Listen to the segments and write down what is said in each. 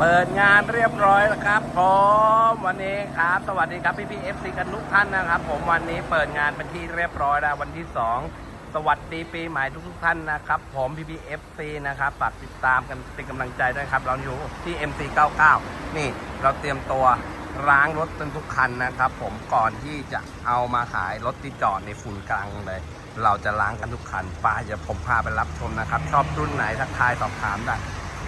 เปิดงานเรียบร้อยแล้วครับผมวันนี้ครับ สวัสดีครับพี่พี่เอฟซีกันทุกท่านนะครับ ผมวันนี้เปิดงานเป็นที่เรียบร้อยแล้ววันที่สองสวัสดีปีใหม่ทุกทุกท่านนะครับ ผมพี่พี่เอฟซีนะครับฝากติดตามกันเป็นกำลังใจด้วยครับ เราอยู่ที่ MC99 นี่เราเตรียมตัวล้างรถกันทุกคันนะครับ ผมก่อนที่จะเอามาขายรถที่จอดในฝุ่นกลางเลย เราจะล้างกันทุกคันป้าจะผมพาไปรับชมนะครับ ชอบรุ่นไหนทักทายสอบถามได้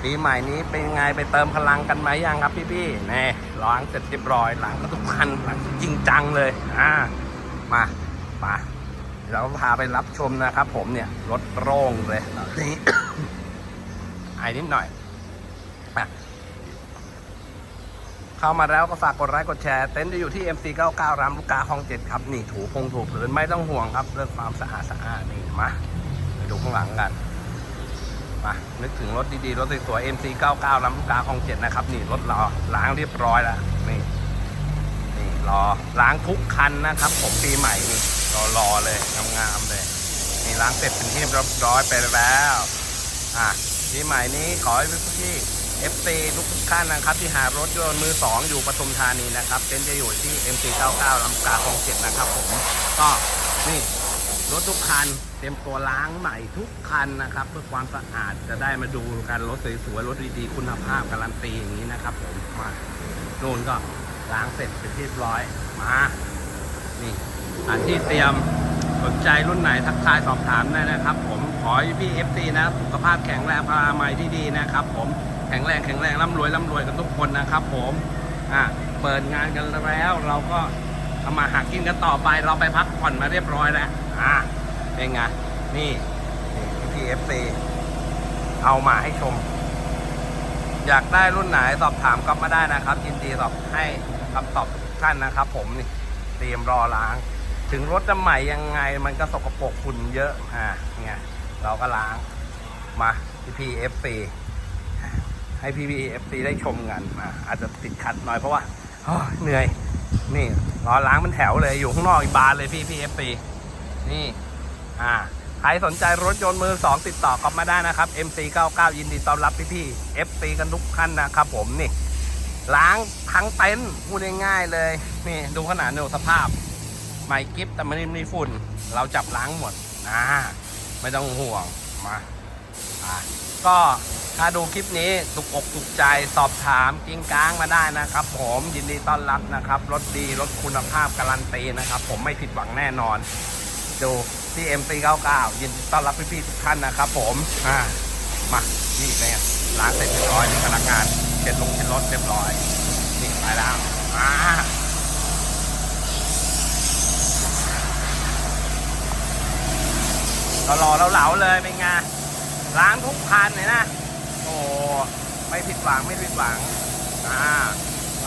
ปีใหม่นี้เป็นไงไปเติมพลังกันไหมยังครับพี่ๆนี่ล้างเสร็จเรียบร้อยหล้างก็ทุกคันล้างจริงจังเลยอ่ามามาเราพาไปรับชมนะครับผมเนี่ยรถโร่งเลยนี่ไอ้นิดหน่อยเข้ามาแล้วก็ฝากกดไลค์กดแชร์ เต็นท์จะอยู่ที่ MC99 รามลูกกาคลองเจ็ดครับ นี่ถูคงถูพื้นไม่ต้องห่วงครับ เรื่องความสะอาดสะอาดนี่มาไปดูข้างหลังกัน มานึกถึงรถดีๆ รถสวยๆ MC99 ลำลูกกาคลองเจ็ดนะครับ นี่รถราล้างเรียบร้อยแล้ว นี่ นี่รอล้างทุกคันนะครับ ผมปีใหม่นี่รอรอเลยงามๆเลย นี่ล้างเสร็จเป็นที่เรียบร้อยไปแล้ว อะปีใหม่นี้ขอให้พี่ๆ FC ทุกท่านนะครับ ที่หารถยนต์มือสองอยู่ปทุมธานีนะครับเต็นท์จะอยู่ที่ MC99 ลำกกาคลองเจ็ดนะครับ ผมก็นี่ รถทุกคันเตรียมตัวล้างใหม่ทุกคันนะครับ เพื่อความสะอาดจะได้มาดูกันรถสวยๆรถดีๆคุณภาพการันตีอย่างนี้นะครับ ผมมาโน่นก็ล้างเสร็จเป็นที่เรียบร้อยมานี่อันที่เตรียมสนใจรุ่นไหนทักทายสอบถามได้นะครับ ผมขอให้พี่เอฟซีนะสุขภาพแข็งแรงพลามัยที่ดีนะครับ ผมแข็งแรงแข็งแรงร่ำรวยร่ำรวยกันทุกคนนะครับ ผมอะเปิดงานกันแล้วเราก็ทำมาหากินกันต่อไปเราไปพักผ่อนมาเรียบร้อยแล้ว อ่าเป็นไง นี่นี่พีเอฟซีเอามาให้ชม อยากได้รุ่นไหนสอบถามก็มาได้นะครับยินดีตอบให้คำตอบทุกท่านนะครับ ผมนี่เตรียมรอล้าง ถึงรถจะใหม่ยังไง มันก็สกปรกฝุ่นเยอะอ่าเนี่ยเราก็ล้างมาที่พีเอฟซีให้พีพีเอฟซีได้ชมกันอ่าอาจจะติดขัดหน่อยเพราะว่าเหนื่อย นี่รอล้างเป็นแถวเลยอยู่ข้างนอกอีกบานเลยพี่พีเอฟซี นี่ อ่า ใครสนใจรถยนต์มือสองติดต่อก็มาได้นะครับ MC99 ยินดีต้อนรับพี่พี่ FC กันทุกท่านนะครับผมนี่ ล้างทั้งเต็นท์พูดง่ายๆเลย นี่ดูขนาดเนี่ยสภาพใหม่กิฟแต่ไม่ได้มีฝุ่น เราจับล้างหมดอ่าไม่ต้องห่วงมาอ่าก็ถ้าดูคลิปนี้ถูกอกถูกใจสอบถามกิ้งก้างมาได้นะครับ ผมยินดีต้อนรับนะครับ รถดี รถคุณภาพการันตีนะครับ ผมไม่ผิดหวังแน่นอน ดูที่ MC99 ยินดีต้อนรับพี่ๆทุกท่านนะครับผมอ่ามานี่เป็นไงล้างเสร็จเรียบร้อยนี่พนักงานเช็ดลงเช็ดรถเรียบร้อยนี่ไปแล้วอ่าเรารอเราเหลาๆเลยเป็นไงล้างทุกคันเลยนะโอ้ไม่ผิดหวังไม่ผิดหวังอ่า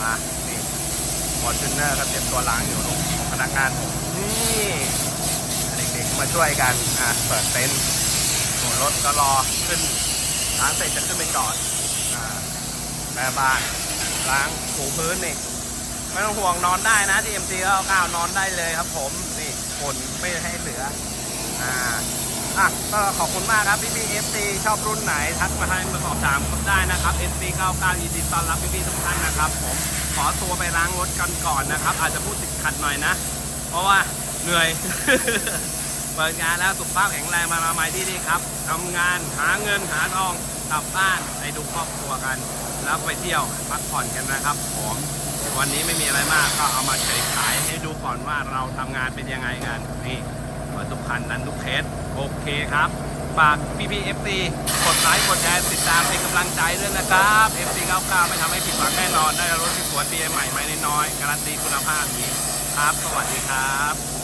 มานี่ฟอร์จูเนอร์ก็เตรียมตัวล้างอยู่ลูกของพนักงานผมนี่เด็กๆ มาช่วยกันอ่าเปิดเต็นท์ส่วนรถก็รอขึ้นล้างเสร็จจะขึ้นไปจอดอ่าแม่บ้านล้างถูพื้นนี่ไม่ต้องห่วงนอนได้นะที่ MC 99นอนได้เลยครับ ผมนี่ฝนไม่ให้เหลืออ่าอะก็ขอบคุณมากครับพี่พี่เอฟซีชอบรุ่นไหน ทักมาให้มาสอบถามก็ได้นะครับ FC 99ยินดีต้อนรับพี่พี่ทุกท่านนะครับ ผมขอตัวไปล้างรถกันก่อนนะครับ อาจจะพูดติดขัดหน่อยนะ เพราะว่าเหนื่อย ปิดงานแล้วสุขภาพแข็งแรงมาละไมที่ดีครับทำงานหาเงินหาทองกลับบ้านไปดูครอบครัวกัน แล้วไปเที่ยวพักผ่อนกันนะครับผมวันนี้ไม่มีอะไรมากก็เอามาเฉยขายให้ดูก่อนว่าเราทำงานเป็นยังไงกันนี่เปิดทุกคันนั้นทุกเคสโอเคครับฝากพี่พีเอฟซีกดไลค์กดแชร์ติดตามเป็นกำลังใจด้วยนะครับ FC 99ไม่ทำให้ผิดหวังแน่นอนได้รถที่สวยปีใหม่ไม่น้อยการันตีคุณภาพนี้ครับ สวัสดีครับ